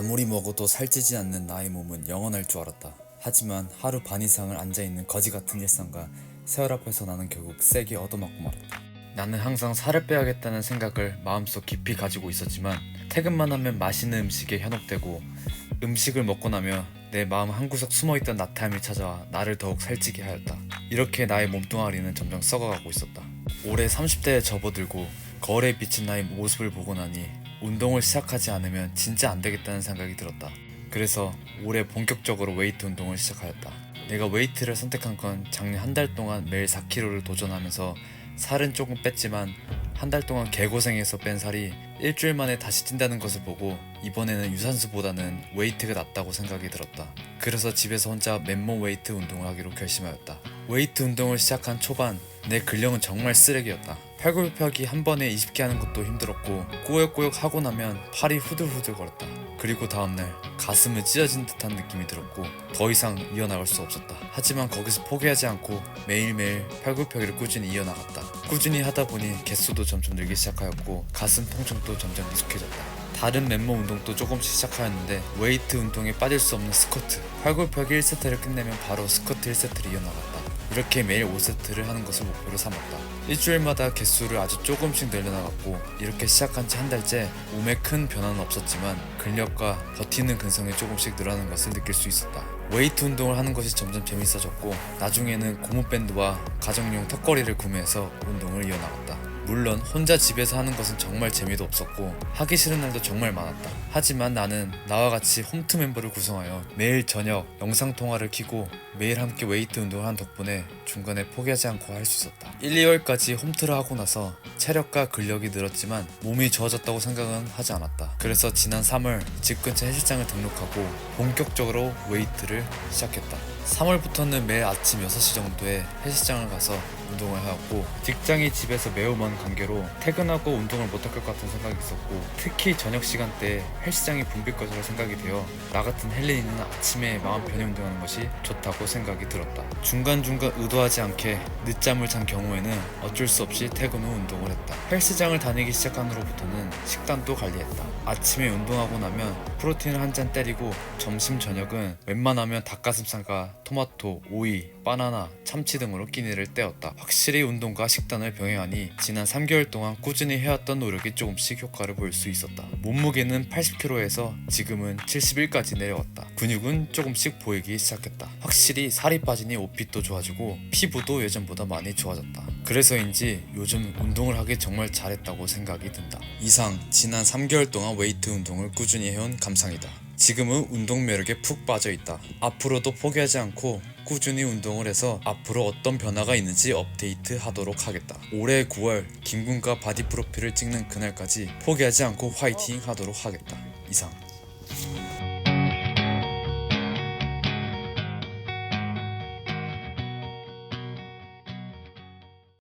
아무리 먹어도 살찌지 않는 나의 몸은 영원할 줄 알았다. 하지만 하루 반 이상을 앉아있는 거지 같은 일상과 세월 앞에서 나는 결국 세게 얻어맞고 말았다. 나는 항상 살을 빼야겠다는 생각을 마음속 깊이 가지고 있었지만 퇴근만 하면 맛있는 음식에 현혹되고 음식을 먹고 나며 내 마음 한구석 숨어있던 나타임이 찾아와 나를 더욱 살찌게 하였다. 이렇게 나의 몸뚱아리는 점점 썩어가고 있었다. 올해 30대에 접어들고 거울에 비친 나의 모습을 보고 나니 운동을 시작하지 않으면 진짜 안 되겠다는 생각이 들었다. 그래서 올해 본격적으로 웨이트 운동을 시작하였다. 내가 웨이트를 선택한 건 작년 한 달 동안 매일 4kg를 도전하면서 살은 조금 뺐지만 한 달 동안 개고생해서 뺀 살이 일주일 만에 다시 찐다는 것을 보고 이번에는 유산소보다는 웨이트가 낫다고 생각이 들었다. 그래서 집에서 혼자 맨몸 웨이트 운동을 하기로 결심하였다. 웨이트 운동을 시작한 초반 내 근력은 정말 쓰레기였다. 팔굽혀펴기 한 번에 20개 하는 것도 힘들었고 꾸역꾸역 하고 나면 팔이 후들후들 거렸다. 그리고 다음날 가슴을 찢어진 듯한 느낌이 들었고 더 이상 이어나갈 수 없었다. 하지만 거기서 포기하지 않고 매일매일 팔굽혀펴기를 꾸준히 이어나갔다. 꾸준히 하다 보니 개수도 점점 늘기 시작하였고 가슴 통증도 점점 익숙해졌다. 다른 맨몸 운동도 조금씩 시작하였는데 웨이트 운동에 빠질 수 없는 스쿼트 팔굽혀펴기 1세트를 끝내면 바로 스쿼트 1세트를 이어나갔다 이렇게 매일 5세트를 하는 것을 목표로 삼았다. 일주일마다 개수를 아주 조금씩 늘려나갔고 이렇게 시작한 지 한 달째 몸에 큰 변화는 없었지만 근력과 버티는 근성이 조금씩 늘어나는 것을 느낄 수 있었다. 웨이트 운동을 하는 것이 점점 재밌어졌고 나중에는 고무밴드와 가정용 턱걸이를 구매해서 운동을 이어나갔다 물론 혼자 집에서 하는 것은 정말 재미도 없었고 하기 싫은 날도 정말 많았다. 하지만 나는 나와 같이 홈트 멤버를 구성하여 매일 저녁 영상 통화를 켜고 매일 함께 웨이트 운동을 한 덕분에 중간에 포기하지 않고 할 수 있었다. 1, 2월까지 홈트를 하고 나서 체력과 근력이 늘었지만 몸이 좋아졌다고 생각은 하지 않았다. 그래서 지난 3월 집 근처 헬스장을 등록하고 본격적으로 웨이트를 시작했다. 3월부터는 매일 아침 6시 정도에 헬스장을 가서 운동을 하였고 직장이 집에서 매우 먼 관계로 퇴근하고 운동을 못할 것 같은 생각이 있었고 특히 저녁 시간대에 헬스장이 붐빌 것이라 생각이 되어 나 같은 헬린이는 아침에 마음 편히 운동하는 것이 좋다고 생각이 들었다. 중간중간 의도하지 않게 늦잠을 잔 경우에는 어쩔 수 없이 퇴근 후 운동을 했다. 헬스장을 다니기 시작한 후로부터는 식단도 관리했다. 아침에 운동하고 나면 프로틴을 한 잔 때리고 점심 저녁은 웬만하면 닭가슴살과 토마토, 오이, 바나나, 참치 등으로 끼니를 때웠다. 확실히 운동과 식단을 병행하니 지난 3개월 동안 꾸준히 해왔던 노력이 조금씩 효과를 볼 수 있었다. 몸무게는 80kg에서 지금은 71까지 내려왔다. 근육은 조금씩 보이기 시작했다. 확실히 살이 빠지니 옷핏도 좋아지고 피부도 예전보다 많이 좋아졌다. 그래서인지 요즘 운동을 하기 정말 잘했다고 생각이 든다. 이상 지난 3개월 동안 웨이트 운동을 꾸준히 해온 감상이다. 지금은 운동 매력에 푹 빠져 있다. 앞으로도 포기하지 않고 꾸준히 운동을 해서 앞으로 어떤 변화가 있는지 업데이트 하도록 하겠다. 올해 9월 김군과 바디 프로필을 찍는 그날까지 포기하지 않고 화이팅 하도록 하겠다. 이상.